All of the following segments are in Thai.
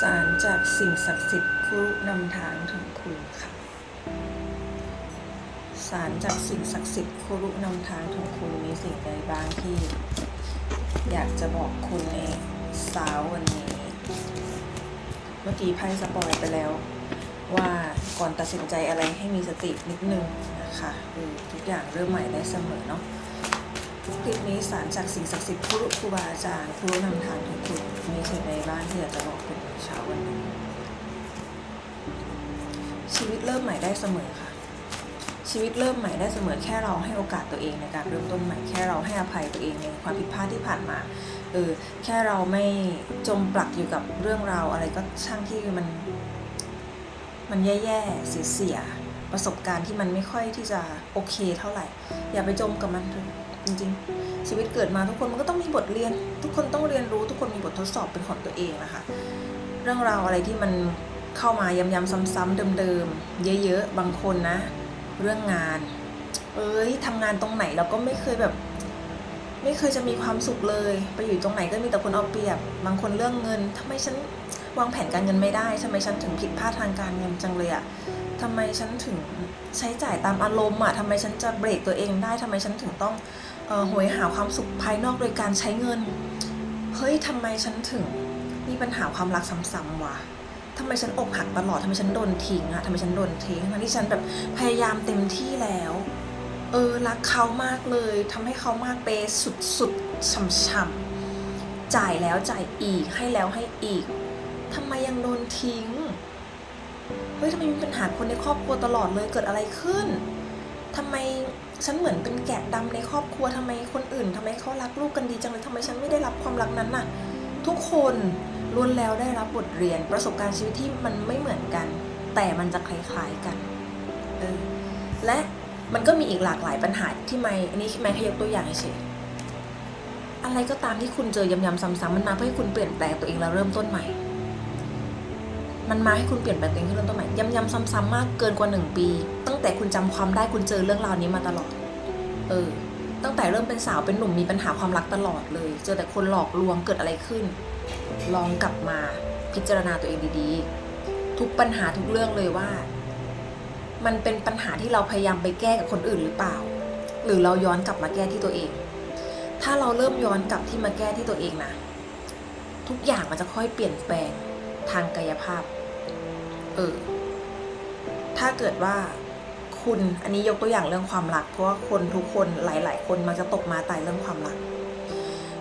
สารจากสิ่งศักดิ์สิทธิ์ครุนำทางถึงคุณค่ะ สารจากสิ่งศักดิ์สิทธิ์ครุนำทางถึงคุณมีสิ่งใดบ้างที่ อยากจะบอกคุณในเช้าววันนี้ เมื่อกี้ไพ่สปอยไปแล้วว่าก่อนตัดสินใจอะไรให้มีสตินิดนึงนะคะทุกอย่างเริ่มใหม่ได้เสมอเนาะ คลิปนี้สารจากสิ่งศักดิ์สิทธิ์ครูครูบาอาจารย์ครูนำทางทุกคุณมีสิ่งใดบ้างที่อยากจะบอกคุณในเช้าวันนี้ ชีวิตเริ่มใหม่ได้เสมอค่ะ ชีวิตเริ่มใหม่ได้เสมอแค่เราให้โอกาสตัวเองในการเริ่มต้นใหม่แค่เราให้อภัยตัวเองในความผิดพลาดที่ผ่านมาเออแค่เราไม่จมปลักอยู่กับเรื่องราวอะไรก็ช่างที่มัน มันแย่ๆเสียๆประสบการณ์ที่มันไม่ค่อยที่จะโอเคเท่าไหร่ อย่าไปจมกับมันเถอะ จริงๆ ชีวิตเกิดมาทุกคนมันก็ต้องมีบทเรียน ทุกคนต้องเรียนรู้ ทุกคนมีบททดสอบเป็นของตัวเองนะคะเรื่องราวอะไรที่มันเข้ามาย้ำๆซ้ำๆเดิมๆเยอะๆบางคนนะ เรื่องงาน เอ้ยทำงานตรงไหนเราก็ไม่เคยแบบ ไม่เคยจะมีความสุขเลย ไปอยู่ตรงไหนก็มีแต่คนเอาเปรียบ บางคนเรื่องเงินทำไมฉันวางแผนการเงินไม่ได้ทำไมฉันถึงผิดพลาดทางการเงินจังเลยอะทำไมฉันถึงใช้จ่ายตามอารมณ์อะทำไมฉันจะเบรกตัวเองได้ทำไมฉันถึงต้อง เอ่อโหยหาความสุขภายนอกโดยการใช้เงิน เฮ้ยทำไมฉันถึงมีปัญหาความรักซ้ำๆวะทำไมฉันอกหักตลอดทำไมฉันโดนทิ้งอะทำไมฉันโดนทิ้งทั้งที่ฉันแบบพยายามเต็มที่แล้ว เออรักเขามากเลยทำให้เขามากเปสุดๆช่ำๆจ่ายแล้วจ่ายอีกให้แล้วให้อีกทำไมยังโดนทิ้งเฮ้ยทำไมมีปัญหาคนในครอบครัวตลอดเลยเกิดอะไรขึ้นทำไม ฉันเหมือนเป็นแกะดำในครอบครัวทำไมคนอื่นทำไมเขารักลูกกันดีจังเลยทำไมฉันไม่ได้รับความรักนั้นน่ะ ทุกคนล้วนแล้วได้รับบทเรียนประสบการณ์ชีวิตที่มันไม่เหมือนกัน แต่มันจะคล้ายๆกันเออและมันก็มีอีกหลากหลายปัญหาที่ไม่อันนี้ไม่แค่ยกตัวอย่างเฉยอะไรก็ตามที่คุณเจอย้ำๆซ้ำๆมันมาเพื่อให้คุณเปลี่ยนแปลงตัวเองแล้วเริ่มต้นใหม่ มันมาให้คุณเปลี่ยนแปลงตัวเองให้เริ่มต้นใหม่ย้ำๆซ้ำๆมากเกินกว่าหนึ่งปี แต่คุณจำความได้คุณเจอเรื่องราวนี้มาตลอด เออ ตั้งแต่เริ่มเป็นสาวเป็นหนุ่มมีปัญหาความรักตลอดเลย เจอแต่คนหลอกลวงเกิดอะไรขึ้น ลองกลับมาพิจารณาตัวเองดีๆ ทุกปัญหาทุกเรื่องเลยว่า มันเป็นปัญหาที่เราพยายามไปแก้กับคนอื่นหรือเปล่า หรือเราย้อนกลับมาแก้ที่ตัวเอง ถ้าเราเริ่มย้อนกลับที่มาแก้ที่ตัวเองนะทุกอย่างมันจะค่อยเปลี่ยนแปลงทางกายภาพ เออ ถ้าเกิดว่า คุณ อันนี้ยกตัวอย่างเรื่องความรัก เพราะว่าคนทุกคนหลาย ๆ คนมักจะตกมาตายเรื่องความรัก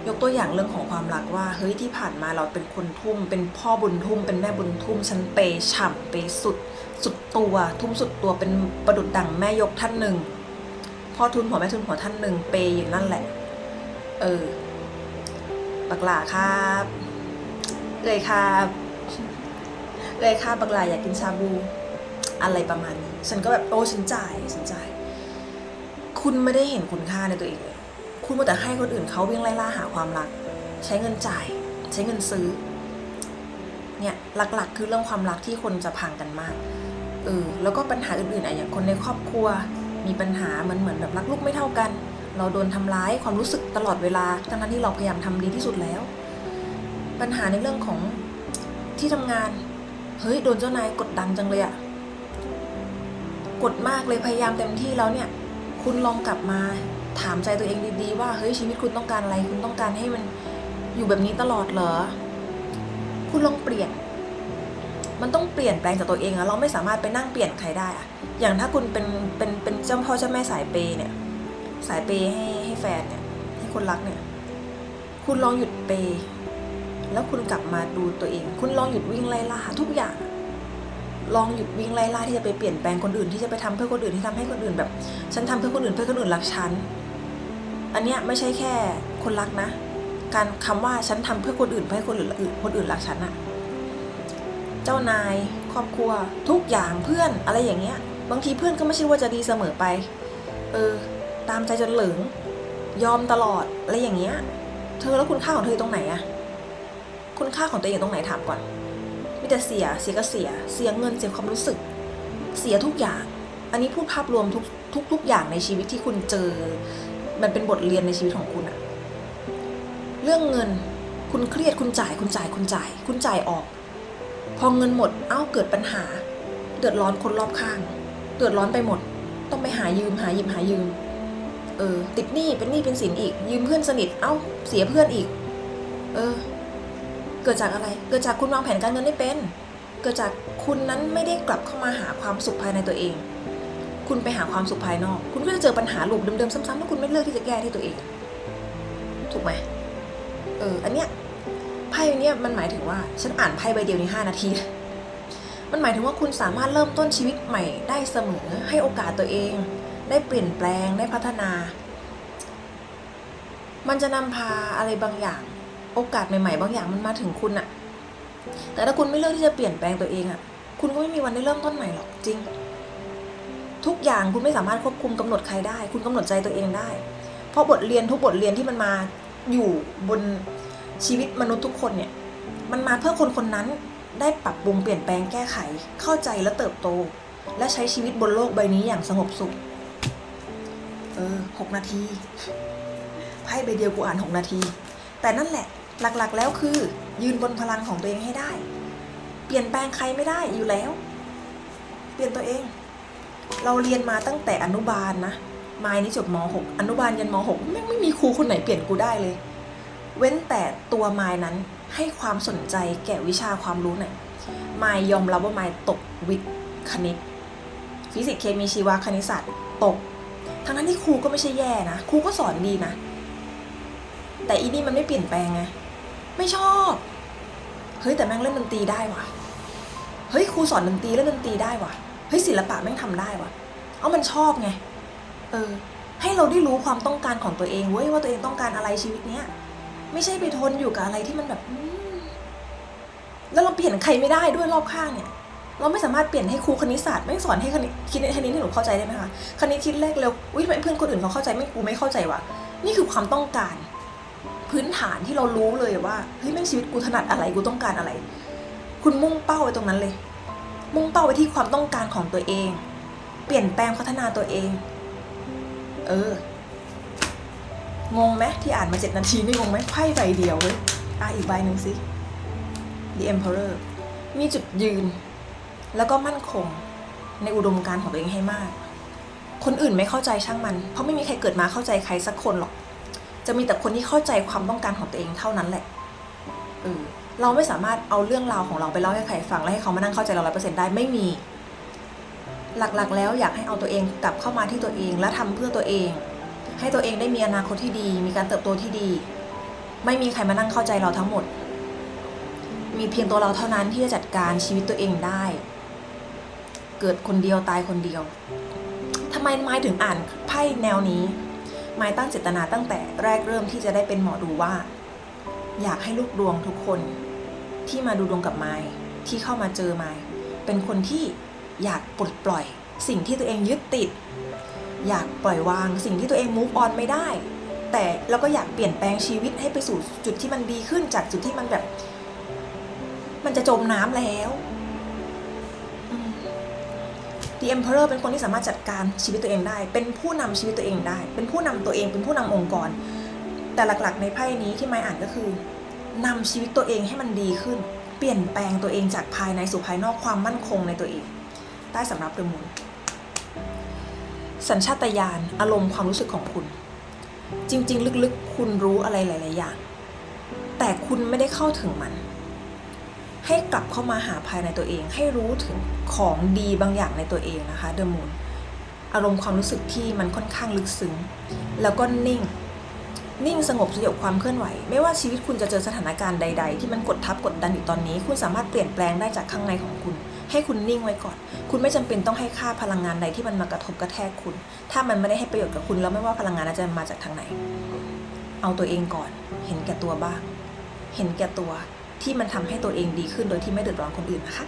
ยกตัวอย่างเรื่องของความรักว่า เฮ้ยที่ผ่านมาเราเป็นคนทุ่ม เป็นพ่อบุญทุ่ม เป็นแม่บุญทุ่มฉันเปย์ฉ่ำเปย์สุด สุดตัว ทุ่มสุดตัวเป็นประดุดดังแม่ยกท่านหนึ่งพ่อทุนหัวแม่ทุนหัวท่านหนึ่งเปย์อยู่นั่นแหละ เออบักหลาครับเลยครับเลยค่ะบักหลาอยากกินชาบู อะไรประมาณนี้ ฉันก็แบบโอ้ฉันจ่ายฉันจ่าย คุณไม่ได้เห็นคุณค่าในตัวเองเลยคุณมัวแต่ให้คนอื่นเขาวิ่งไล่ล่าหาความรัก ใช้เงินจ่าย ใช้เงินซื้อ เนี่ยหลักๆ คือเรื่องความรักที่คนจะพังกันมากเออแล้วก็ปัญหาอื่นๆอะอย่างคนในครอบครัว มีปัญหาเหมือนเหมือนแบบรักลูกไม่เท่ากัน เราโดนทำร้ายความรู้สึกตลอดเวลาทั้งที่เราพยายามทำดีที่สุดแล้ว ปัญหาในเรื่องของที่ทำงานเฮ้ยโดนเจ้านายกดดันจังเลยอะ ดมากเลยพยายามเต็มที่แล้วเนี่ย คุณลองกลับมาถามใจตัวเองดีๆว่าเฮ้ยชีวิตคุณต้องการอะไรคุณต้องการให้มันอยู่แบบนี้ตลอดเหรอ คุณลองเปลี่ยน มันต้องเปลี่ยนแปลงจากตัวเองอะเราไม่สามารถไปนั่งเปลี่ยนใครได้อะอย่างถ้าคุณเป็นเป็นเป็นเจ้าพ่อเจ้าแม่สายเปย์เนี่ย สายเปย์ให้ให้แฟนเนี่ย ให้คนรักเนี่ย คุณลองหยุดเปย์แล้วคุณกลับมาดูตัวเอง คุณลองหยุดวิ่งไล่ล่าทุกอย่าง ลองหยุดวิ่งไล่ล่าที่จะไปเปลี่ยนแปลงคนอื่นที่จะไปทำเพื่อคนอื่นที่ทำให้คนอื่นแบบ ฉันทำเพื่อคนอื่นเพื่อคนอื่นรักฉัน อันเนี้ยไม่ใช่แค่คนรักนะ การคำว่าฉันทำเพื่อคนอื่นเพื่อคนอื่นคนอื่นรักฉันอะเจ้านายครอบครัวทุกอย่างเพื่อนอะไรอย่างเงี้ย บางทีเพื่อนก็ไม่ใช่ว่าจะดีเสมอไป เออ ตามใจจนเหลิง ยอมตลอดอะไรอย่างเงี้ย เธอแล้วคุณค่าของเธออยู่ตรงไหนอะคุณค่าของตัวเองตรงไหนถามก่อน มีแต่เสีย เสียก็เสีย เสียเงิน เสียความรู้สึก เสียทุกอย่าง อันนี้พูดภาพรวมทุกทุกทุกอย่างในชีวิตที่คุณเจอ มันเป็นบทเรียนในชีวิตของคุณอะเรื่องเงิน คุณเครียด คุณจ่าย คุณจ่าย คุณจ่าย คุณจ่ายออก พอเงินหมด เอ้า เกิดปัญหา เดือดร้อนคนรอบข้าง เดือดร้อนไปหมด ต้องไปหายืม หาหยิบหายืม เออ ติดหนี้ เป็นหนี้ เป็นสินอีก ยืมเพื่อนสนิท เอ้า เสียเพื่อนอีก เออ เกิดจากอะไร เกิดจากคุณวางแผนการเงินไม่เป็น เกิดจากคุณนั้นไม่ได้กลับเข้ามาหาความสุขภายในตัวเอง คุณไปหาความสุขภายนอก คุณก็จะเจอปัญหาลูปเดิมๆซ้ำๆถ้าคุณไม่เลือกที่จะแก้ที่ตัวเอง ถูกไหมเออ อันเนี้ยไพ่ใบเนี้ยมันหมายถึงว่า ฉันอ่านไพ่ใบเดียวในห้านาที มันหมายถึงว่าคุณสามารถเริ่มต้นชีวิตใหม่ได้เสมอ ให้โอกาสตัวเอง ได้เปลี่ยนแปลง ได้พัฒนา มันจะนำพาอะไรบางอย่าง โอกาสใหม่ๆ บางอย่างมันมาถึงคุณอะแต่ถ้าคุณไม่เลือกที่จะเปลี่ยนแปลงตัวเองอะคุณก็ไม่มีวันได้เริ่มต้นใหม่หรอกจริง ทุกอย่างคุณไม่สามารถควบคุมกำหนดใครได้ คุณกำหนดใจตัวเองได้ เพราะบทเรียนทุกบทเรียนที่มันมาอยู่บนชีวิตมนุษย์ทุกคนเนี่ย มันมาเพื่อคนคนนั้นได้ปรับปรุงเปลี่ยนแปลงแก้ไข เข้าใจและเติบโต และใช้ชีวิตบนโลกใบนี้อย่างสงบสุข เออหกนาทีไพ่ใบเดียวกูอ่านหกนาที แต่นั่นแหละ หลักๆแล้วคือ ยืนบนพลังของตัวเองให้ได้ เปลี่ยนแปลงใครไม่ได้อยู่แล้ว เปลี่ยนตัวเอง เราเรียนมาตั้งแต่อนุบาลนะมายนี่จบม .6 อนุบาลยันม .6 ไม่ไม่มีครูคนไหนเปลี่ยนกูได้เลย เว้นแต่ตัวมายนั้นให้ความสนใจแก่วิชาความรู้เนี่ยมายยอมรับว่ามายตกวิทย์คณิต ฟิสิกส์เคมีชีวะคณิตศาสตร์ตก ทั้งนั้นที่ครูก็ไม่ใช่แย่นะ ครูก็สอนดีนะ แต่อีนี่มันไม่เปลี่ยนแปลงไง ไม่ชอบ เฮ้ยแต่แม่งเล่นดนตรีได้ว่ะ เฮ้ยครูสอนดนตรีเล่นดนตรีได้ว่ะ เฮ้ยศิลปะแม่งทำได้ว่ะ เอามันชอบไง เออ ให้เราได้รู้ความต้องการของตัวเองเว้ยว่าตัวเองต้องการอะไรชีวิตเนี้ย ไม่ใช่ไปทนอยู่กับอะไรที่มันแบบ แล้วเราเปลี่ยนใครไม่ได้ด้วยรอบข้างเนี่ยเราไม่สามารถเปลี่ยนให้ครูคณิตศาสตร์ไม่สอนให้คณิตคิดคณิตให้หนูเข้าใจได้ไหมคะคณิตคิดเลขเร็วอุ้ยทำไมเพื่อนคนอื่นเขาเข้าใจไม่กูไม่เข้าใจวะนี่คือความต้องการ พื้นฐานที่เรารู้เลยว่าเฮ้ยแม่งชีวิตกูถนัดอะไรกูต้องการอะไร คุณมุ่งเป้าไว้ตรงนั้นเลย มุ่งเป้าไปที่ความต้องการของตัวเอง เปลี่ยนแปลงพัฒนาตัวเอง เอองงไหมที่อ่านมาเจ็ดนาทีนี่งงไหมไพ่ใบเดียวเว้ยอะอีกใบหนึ่งสิ The Emperor มีจุดยืน แล้วก็มั่นคงในอุดมการณ์ของตัวเองให้มาก คนอื่นไม่เข้าใจช่างมัน เพราะไม่มีใครเกิดมาเข้าใจใครสักคนหรอก จะมีแต่คนที่เข้าใจความต้องการของตัวเองเท่านั้นแหละเออเราไม่สามารถเอาเรื่องราวของเราไปเล่าให้ใครฟัง แล้วให้เขามานั่งเข้าใจเราร้อยเปอร์เซ็นต์ได้ไม่มี หลักๆ แล้วอยากให้เอาตัวเองกลับเข้ามาที่ตัวเองและทำเพื่อตัวเอง ให้ตัวเองได้มีอนาคตที่ดี มีการเติบโตที่ดี ไม่มีใครมานั่งเข้าใจเราทั้งหมด มีเพียงตัวเราเท่านั้นที่จะจัดการชีวิตตัวเองได้ เกิดคนเดียวตายคนเดียวทำไมไม้ถึงอ่านไพ่แนวนี้ ไม้ตั้งเจตนาตั้งแต่แรกเริ่มที่จะได้เป็นหมอดูว่า อยากให้ลูกดวงทุกคนที่มาดูดวงกับไม้ที่เข้ามาเจอไม้เป็นคนที่อยากปลดปล่อย สิ่งที่ตัวเองยึดติด อยากปล่อยวางสิ่งที่ตัวเอง move on ไม่ได้ แต่เราก็อยากเปลี่ยนแปลงชีวิตให้ไปสู่จุดที่มันดีขึ้นจากจุดที่มันแบบ มันจะจมน้ำแล้ว The Emperor เป็นคนที่สามารถจัดการชีวิตตัวเองได้ เป็นผู้นำชีวิตตัวเองได้ เป็นผู้นำตัวเอง เป็นผู้นำองค์กร แต่หลักๆ ในไพ่นี้ที่ไม่อ่านก็คือนำชีวิตตัวเองให้มันดีขึ้น เปลี่ยนแปลงตัวเองจากภายในสู่ภายนอกความมั่นคงในตัวเองใต้สำรับเดมูลสัญชาตญาณอารมณ์ความรู้สึกของคุณ จริง ๆ ลึกๆ คุณรู้อะไรหลาย ๆ อย่าง แต่คุณไม่ได้เข้าถึงมัน ให้กลับเข้ามาหาภายในตัวเอง ให้รู้ถึงของดีบางอย่างในตัวเองนะคะเดมูลอารมณ์ความรู้สึกที่มันค่อนข้างลึกซึ้งแล้วก็นิ่ง นิ่งสงบสยบความเคลื่อนไหว ไม่ว่าชีวิตคุณจะเจอสถานการณ์ใด ๆ ที่มันกดทับกดดันอยู่ตอนนี้ คุณสามารถเปลี่ยนแปลงได้จากข้างในของคุณ ให้คุณนิ่งไว้ก่อน คุณไม่จำเป็นต้องให้ค่าพลังงานใดที่มันมากระทบกระแทกคุณ ถ้ามันไม่ได้ให้ประโยชน์กับคุณแล้วไม่ว่าพลังงานนั้นจะมาจากทางไหน เอาตัวเองก่อน เห็นแก่ตัวบ้าง เห็นแก่ตัว ที่มันทำให้ตัวเองดีขึ้นโดยที่ไม่เดือดร้อนคนอื่นนะคะ